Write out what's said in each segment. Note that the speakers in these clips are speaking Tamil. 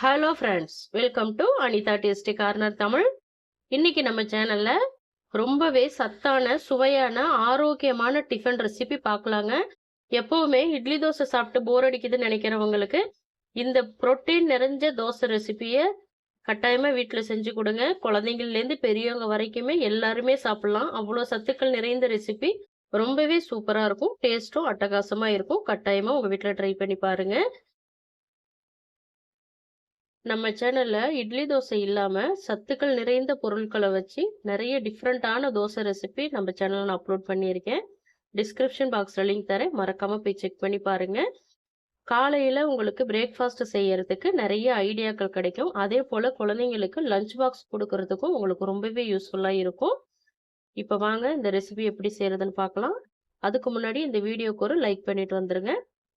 Hello friends welcome to Anitha tasty corner Tamil இன்னைக்கு நம்ம சேனல்ல ரொம்பவே சத்தான சுவையான ஆரோக்கியமான டிஃபன் ரெசிபி பார்க்கலாங்க. எப்பவுமே இட்லி தோசை சாப்பிட்டு போர் அடிக்குதுன்னு நினைக்கிறவங்களுக்கு இந்த புரோட்டீன் நிறைஞ்ச தோசை ரெசிபியை கட்டாயமாக வீட்டில் செஞ்சு கொடுங்க. குழந்தைங்கள்லேருந்து பெரியவங்க வரைக்குமே எல்லாருமே சாப்பிட்லாம். அவ்வளோ சத்துக்கள் நிறைந்த ரெசிபி ரொம்பவே சூப்பராக இருக்கும். டேஸ்ட்டும் அட்டகாசமாக இருக்கும். கட்டாயமாக உங்கள் வீட்டில் ட்ரை பண்ணி பாருங்கள் நம்ம சேனலில் இட்லி தோசை இல்லாமல் சத்துக்கள் நிறைந்த பொருட்களை வச்சு நிறைய டிஃப்ரெண்ட்டான தோசை ரெசிபி நம்ம சேனலில் நான் அப்லோட் பண்ணியிருக்கேன். டிஸ்கிரிப்ஷன் பாக்ஸில் லிங்க் தரேன். மறக்காமல் போய் செக் பண்ணி பாருங்கள் காலையில் உங்களுக்கு பிரேக்ஃபாஸ்ட் செய்யறதுக்கு நிறைய ஐடியாக்கள் கிடைக்கும். அதே போல் குழந்தைங்களுக்கு லஞ்ச் பாக்ஸ் கொடுக்கறதுக்கும் உங்களுக்கு ரொம்பவே யூஸ்ஃபுல்லாக இருக்கும். இப்போ வாங்க இந்த ரெசிபி எப்படி செய்கிறதுன்னு பார்க்கலாம். அதுக்கு முன்னாடி இந்த வீடியோக்கு ஒரு லைக் பண்ணிட்டு வந்துருங்க.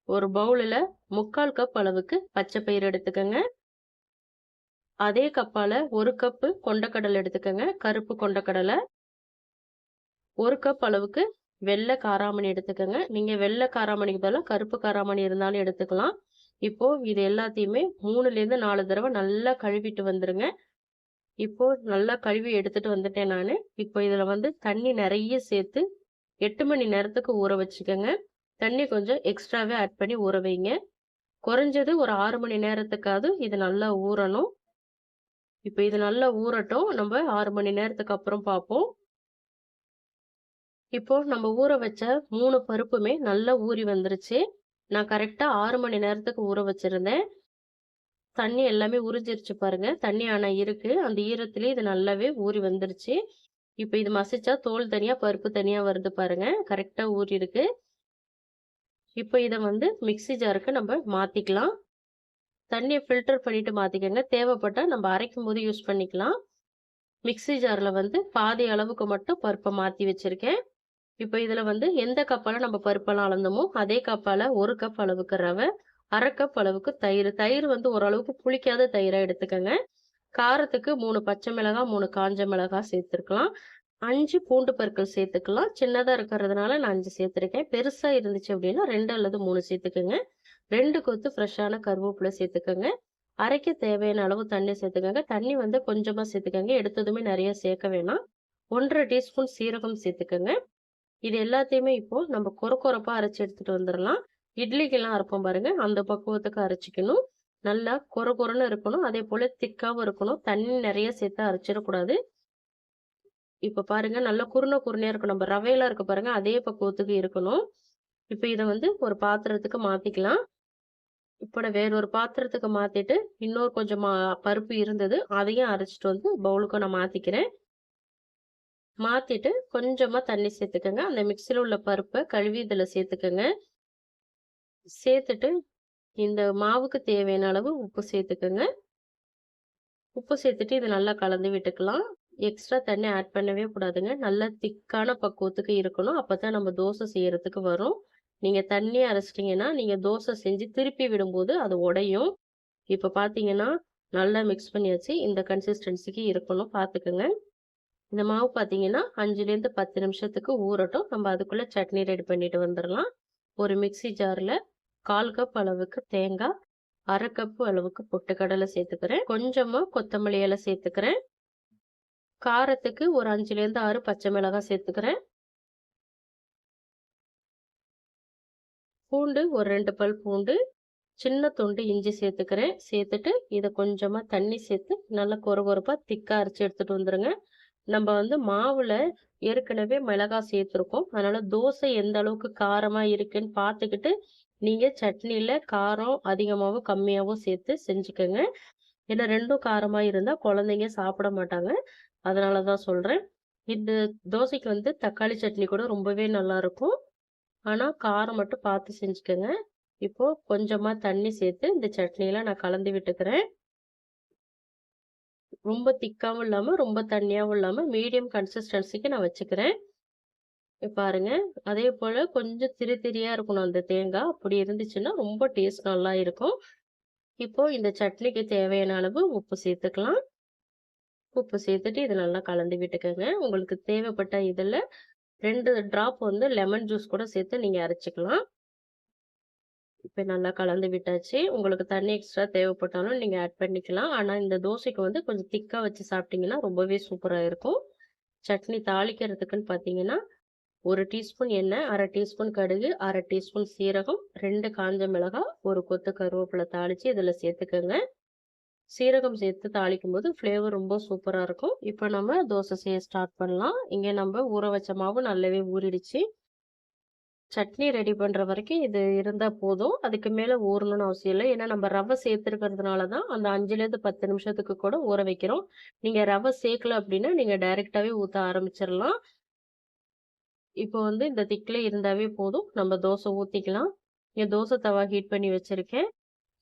ஒரு பவுலில் முக்கால் கப் அளவுக்கு பச்சை பயிர் எடுத்துக்கோங்க. அதே கப்பால் ஒரு கப்பு கொண்டக்கடலை எடுத்துக்கோங்க. கருப்பு கொண்டக்கடலை ஒரு கப் அளவுக்கு வெள்ளை காராமணி எடுத்துக்கோங்க. நீங்கள் வெள்ளை காராமணிக்கு பதிலாக கருப்பு காராமணி இருந்தாலும் எடுத்துக்கலாம். இப்போ இது எல்லாத்தையுமே மூணுலேருந்து நாலு தடவை நல்லா கழுவிட்டு வந்துருங்க. இப்போ நல்லா கழுவி எடுத்துட்டு வந்துட்டேன் நான். இப்போ இதில் வந்து தண்ணி நிறைய சேர்த்து எட்டு மணி நேரத்துக்கு ஊற வச்சுக்கோங்க. தண்ணி கொஞ்சம் எக்ஸ்ட்ராவே ஆட் பண்ணி ஊற வைங்க. குறைஞ்சது ஒரு ஆறு மணி நேரத்துக்காவது இது நல்லா ஊறணும். இப்போ இது நல்லா ஊறட்டும். நம்ம ஆறு மணி நேரத்துக்கு அப்புறம் பார்ப்போம். இப்போ நம்ம ஊற வச்ச மூணு பருப்புமே நல்லா ஊறி வந்துருச்சு. நான் கரெக்டாக ஆறு மணி நேரத்துக்கு ஊற வச்சிருந்தேன். தண்ணி எல்லாமே உறிஞ்சிருச்சு பாருங்க. தண்ணி ஆனால் இருக்கு. அந்த ஈரத்துலேயே இது நல்லாவே ஊறி வந்துருச்சு. இப்போ இது மசிச்சா தோல் தனியாக பருப்பு தனியாக வருது பாருங்க. கரெக்டாக ஊறி இருக்கு இப்போ இதை வந்து மிக்சி ஜாருக்கு நம்ம மாற்றிக்கலாம் தண்ணியை ஃபில்டர் பண்ணிட்டு மாற்றிக்கோங்க தேவைப்பட்டால் நம்ம அரைக்கும் போது யூஸ் பண்ணிக்கலாம் மிக்சி ஜாரில் வந்து பாதி அளவுக்கு மட்டும் பருப்பை மாற்றி வச்சுருக்கேன். இப்போ இதில் வந்து எந்த கப்பால் நம்ம பருப்பெல்லாம் அளந்தோமோ அதே கப்பால் ஒரு கப் அளவுக்கு ரவை அரை கப் அளவுக்கு தயிர். தயிர் வந்து ஓரளவுக்கு புளிக்காத தயிராக எடுத்துக்கோங்க. காரத்துக்கு மூணு பச்சை மிளகாய் மூணு காஞ்ச மிளகாய் சேர்த்துருக்கலாம். அஞ்சு பூண்டு பற்கள் சேர்த்துக்கலாம். சின்னதாக இருக்கிறதுனால நான் அஞ்சு சேர்த்துருக்கேன். பெருசாக இருந்துச்சு அப்படின்னா ரெண்டு அல்லது மூணு சேர்த்துக்கோங்க. ரெண்டு கொத்து ஃப்ரெஷ்ஷான கருவேப்பிலை சேர்த்துக்கோங்க. அரைக்க தேவையான அளவு தண்ணி சேர்த்துக்கோங்க. தண்ணி வந்து கொஞ்சமாக சேர்த்துக்கோங்க. எடுத்ததுமே நிறைய சேர்க்க வேணாம். ஒன்றரை டீஸ்பூன் சீரகம் சேர்த்துக்கோங்க. இது எல்லாத்தையுமே இப்போ நம்ம கொர கொரப்பாக அரைச்சி எடுத்துகிட்டு வந்துடலாம். இட்லிக்கெல்லாம் அரைப்போம் பாருங்க. அந்த பக்குவத்துக்கு அரைச்சிக்கணும். நல்லா கொர கொரன்னு இருக்கணும். அதே போல் திக்காகவும் இருக்கணும். தண்ணி நிறைய சேர்த்து அரைச்சிடக்கூடாது. இப்போ பாருங்க. நல்லா குருணை குருணையாக இருக்கும் நம்ம ரவையெல்லாம் இருக்க பாருங்க. அதே பக்குவத்துக்கு இருக்கணும். இப்போ இதை வந்து ஒரு பாத்திரத்துக்கு மாற்றிக்கலாம் இப்போ நான் வேறொரு பாத்திரத்துக்கு மாற்றிட்டு இன்னொரு கொஞ்சம் பருப்பு இருந்தது அதையும் அரைச்சிட்டு வந்து பவுலுக்கு நான் மாற்றிக்கிறேன் மாற்றிட்டு கொஞ்சமாக தண்ணி சேர்த்துக்கோங்க. அந்த மிக்சியில் உள்ள பருப்பை கழுவி இதில் சேர்த்துக்கோங்க. சேர்த்துட்டு இந்த மாவுக்கு தேவையான அளவு உப்பு சேர்த்துக்கோங்க. உப்பு சேர்த்துட்டு இதை நல்லா கலந்து விட்டுக்கலாம். எக்ஸ்ட்ரா தண்ணி ஆட் பண்ணவே கூடாதுங்க. நல்லா திக்கான பக்குவத்துக்கு இருக்கணும். அப்போ தான் நம்ம தோசை செய்கிறதுக்கு வரும். நீங்கள் தண்ணி அரைச்சிட்டிங்கன்னா நீங்கள் தோசை செஞ்சு திருப்பி விடும்போது அது உடையும். இப்போ பார்த்தீங்கன்னா நல்லா மிக்ஸ் பண்ணியாச்சு. இந்த கன்சிஸ்டன்சிக்கு இருக்கணும் பார்த்துக்கோங்க இந்த மாவு பார்த்தீங்கன்னா அஞ்சுலேருந்து பத்து நிமிஷத்துக்கு ஊறட்டும். நம்ம அதுக்குள்ளே சட்னி ரெடி பண்ணிட்டு வந்துடலாம் ஒரு மிக்சி ஜாரில் கால் கப் அளவுக்கு தேங்காய் அரை கப்பு அளவுக்கு பொட்டுக்கடலை சேர்த்துக்கிறேன். கொஞ்சமாக கொத்தமல்லி இலை சேர்த்துக்கிறேன். காரத்துக்கு ஒரு அஞ்சுலேருந்து ஆறு பச்சை மிளகாய் சேர்த்துக்கிறேன். பூண்டு ஒரு ரெண்டு பல் பூண்டு சின்ன துண்டு இஞ்சி சேர்த்துக்கிறேன். சேர்த்துட்டு இதை கொஞ்சமாக தண்ணி சேர்த்து நல்லா கொர கொரப்பாக திக்காக அரைச்சி எடுத்துகிட்டு வந்துடுங்க நம்ம வந்து மாவில் ஏற்கனவே மிளகாய் சேர்த்துருக்கோம். அதனால் தோசை எந்த அளவுக்கு காரமாக இருக்குன்னு பார்த்துக்கிட்டு நீங்கள் சட்னியில் காரம் அதிகமாகவும் கம்மியாகவும் சேர்த்து செஞ்சுக்கோங்க. ஏன்னா ரெண்டும் காரமாக இருந்தால் குழந்தைங்க சாப்பிட மாட்டாங்க. அதனால தான் சொல்கிறேன் இந்த தோசைக்கு வந்து தக்காளி சட்னி கூட ரொம்பவே நல்லாயிருக்கும் ஆனால் காரம் மட்டும் பார்த்து செஞ்சுக்கோங்க. இப்போது கொஞ்சமாக தண்ணி சேர்த்து இந்த சட்னியில் நான் கலந்து விட்டுக்கிறேன். ரொம்ப திக்காகவும் இல்லாமல் ரொம்ப தண்ணியாகவும் இல்லாமல் மீடியம் கன்சிஸ்டன்சிக்கு நான் வச்சுக்கிறேன். பாருங்க அதே போல் கொஞ்சம் திரி திரியாக இருக்கணும் அந்த தேங்காய். அப்படி இருந்துச்சுன்னா ரொம்ப டேஸ்ட் நல்லா இருக்கும். இப்போ இந்த சட்னிக்கு தேவையான அளவு உப்பு சேர்த்துக்கலாம். உப்பு சேர்த்துட்டு இதை நல்லா கலந்து விட்டுக்கோங்க. உங்களுக்கு தேவைப்பட்ட இதில் ரெண்டு ட்ராப் வந்து லெமன் ஜூஸ் கூட சேர்த்து நீங்கள் அரைச்சிக்கலாம் இப்போ நல்லா கலந்து விட்டாச்சு. உங்களுக்கு தண்ணி எக்ஸ்ட்ரா தேவைப்பட்டாலும் நீங்கள் ஆட் பண்ணிக்கலாம். ஆனால் இந்த தோசைக்கு வந்து கொஞ்சம் திக்காக வச்சு சாப்பிட்டீங்கன்னா, ரொம்பவே சூப்பராக இருக்கும். சட்னி தாளிக்கிறதுக்குன்னு பார்த்தீங்கன்னா, ஒரு டீஸ்பூன் எண்ணெய், அரை டீஸ்பூன் கடுகு, அரை டீஸ்பூன் சீரகம், ரெண்டு காஞ்ச மிளகாய், ஒரு கொத்து கருவேப்பிலை தாளித்து இதில் சேர்த்துக்கோங்க சீரகம் சேர்த்து தாளிக்கும்போது ஃப்ளேவர் ரொம்ப சூப்பராக இருக்கும். இப்போ நம்ம தோசை செய்ய ஸ்டார்ட் பண்ணலாம். இங்கே நம்ம ஊற வச்ச மாவு நல்லாவே ஊறிடுச்சு. சட்னி ரெடி பண்ணுற வரைக்கும் இது இருந்தால் போதும். அதுக்கு மேலே ஊறணும்னு அவசியம் இல்லை ஏன்னா நம்ம ரவை சேர்த்துருக்கிறதுனால தான் அந்த 5லேருந்து 10 நிமிஷத்துக்கு கூட ஊற வைக்கிறோம். நீங்கள் ரவை சேர்க்கல அப்படின்னா நீங்கள் டைரெக்டாகவே ஊற்ற ஆரம்பிச்சிடலாம் இப்போ வந்து இந்த திக்கில் இருந்தாவே போதும். நம்ம தோசை ஊற்றிக்கலாம் இங்கே தோசை தவா ஹீட் பண்ணி வச்சுருக்கேன்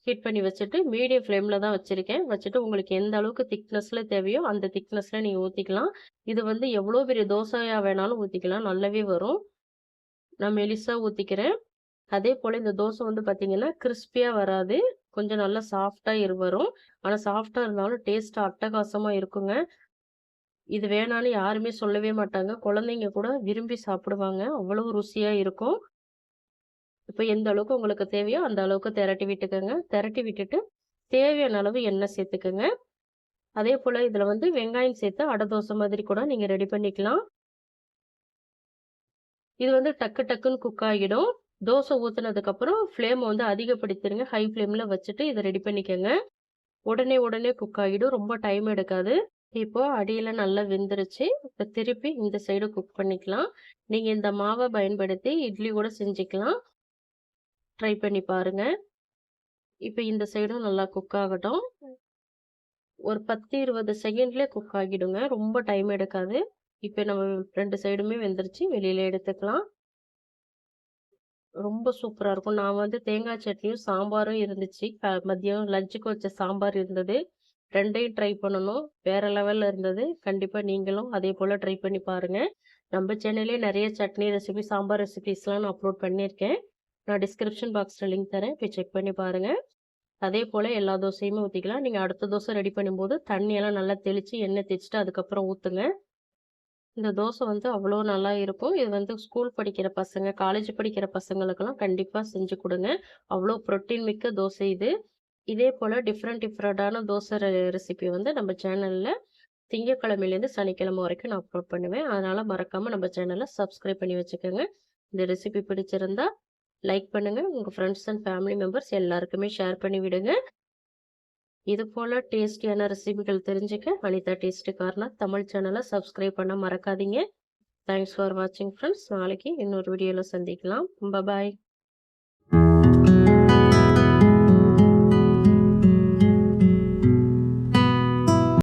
ஹீட் பண்ணி வச்சுட்டு மீடியம் ஃப்ளேமில் தான் வச்சுருக்கேன் வச்சுட்டு உங்களுக்கு எந்த அளவுக்கு திக்னஸில் தேவையோ அந்த திக்னஸில் நீங்கள் ஊற்றிக்கலாம் இது வந்து எவ்வளோ பெரிய தோசையாக வேணாலும் ஊற்றிக்கலாம் நல்லாவே வரும். நான் மெலிசாக ஊற்றிக்கிறேன் அதே போல் இந்த தோசை வந்து பார்த்திங்கன்னா கிறிஸ்பியாக வராது. கொஞ்சம் நல்லா சாஃப்டாக இரு வரும். ஆனால் சாஃப்ட்டா இருந்தாலும் டேஸ்ட்டு அட்டகாசமாக இருக்குங்க. இது வேணாலும் யாருமே சொல்லவே மாட்டாங்க. குழந்தைங்க கூட விரும்பி சாப்பிடுவாங்க. அவ்வளவு ருசியாக இருக்கும். இப்போ எந்த அளவுக்கு உங்களுக்கு தேவையோ அந்த அளவுக்கு திரட்டி விட்டுக்கோங்க திரட்டி விட்டுட்டு தேவையான அளவு எண்ணெய் சேர்த்துக்கோங்க அதே போல் இதில் வந்து வெங்காயம் சேர்த்து அடை தோசை மாதிரி கூட நீங்கள் ரெடி பண்ணிக்கலாம். இது வந்து டக்கு டக்குன்னு குக் ஆகிடும். தோசை ஊற்றுனதுக்கப்புறம் ஃப்ளேமை வந்து அதிகப்படுத்திடுங்க ஹை ஃப்ளேமில் வச்சுட்டு இதை ரெடி பண்ணிக்கோங்க உடனே உடனே குக் ஆகிடும். ரொம்ப டைம் எடுக்காது. இப்போ அடியில் நல்லா வெந்துருச்சு. இப்போ திருப்பி இந்த சைடு குக் பண்ணிக்கலாம். நீங்கள் இந்த மாவை பயன்படுத்தி இட்லி கூட செஞ்சுக்கலாம். ட்ரை பண்ணி பாருங்க. இப்போ இந்த சைடும் நல்லா குக் ஆகட்டும். ஒரு பத்து இருபது செகண்ட்லேயே குக் ஆகிடுங்க. ரொம்ப டைம் எடுக்காது. இப்போ நம்ம ரெண்டு சைடுமே வெந்துருச்சு. வெளியில் எடுத்துக்கலாம். ரொம்ப சூப்பராக இருக்கும். நான் வந்து தேங்காய் சட்னியும், சாம்பாரும் இருந்துச்சு. மதியம் லஞ்சுக்கு வச்ச சாம்பார் இருந்தது. ரெண்டையும் ட்ரை பண்ணணும். வேற லெவலில் இருந்தது. கண்டிப்பாக நீங்களும் அதே போல் ட்ரை பண்ணி பாருங்கள் நம்ம சென்னையிலே நிறைய சட்னி ரெசிபி, சாம்பார் ரெசிபிஸ்லாம் நான் அப்லோட் பண்ணியிருக்கேன். நான் டிஸ்கிரிப்ஷன் பாக்ஸில் லிங்க் தரேன். போய் செக் பண்ணி பாருங்கள் அதே போல் எல்லா தோசையுமே ஊற்றிக்கலாம் நீங்கள் அடுத்த தோசை ரெடி பண்ணும்போது தண்ணியெல்லாம் நல்லா தெளித்து எண்ணெய் தேய்ச்சுட்டு அதுக்கப்புறம் ஊற்றுங்க இந்த தோசை வந்து அவ்வளோ நல்லா இருக்கும். இது வந்து ஸ்கூல் படிக்கிற பசங்க, காலேஜ் படிக்கிற பசங்களுக்கெல்லாம் கண்டிப்பாக செஞ்சு கொடுங்க அவ்வளோ ப்ரோட்டீன் மிக்க தோசை இது. இதே போல் டிஃப்ரெண்ட் டிஃப்ரெண்டான தோசை ரெ ரெசிபி வந்து நம்ம சேனலில் திங்கட்கிழமையிலேருந்து சனிக்கிழமை வரைக்கும் நான் அப்லோட் பண்ணுவேன். அதனால் மறக்காமல் நம்ம சேனலை சப்ஸ்கிரைப் பண்ணி வச்சுக்கோங்க இந்த ரெசிபி பிடிச்சிருந்தா லைக் பண்ணுங்கள் உங்கள் ஃப்ரெண்ட்ஸ் அண்ட் ஃபேமிலி மெம்பர்ஸ் எல்லாருக்குமே ஷேர் பண்ணி விடுங்க. இது போல் டேஸ்டியான ரெசிபிகள் தெரிஞ்சுக்க அனிதா டேஸ்டி கார்னர் தமிழ் சேனலை சப்ஸ்கிரைப் பண்ண மறக்காதீங்க. தேங்க்ஸ் ஃபார் வாட்சிங் ஃப்ரெண்ட்ஸ். நாளைக்கு இன்னொரு வீடியோவில் சந்திக்கலாம். பாய்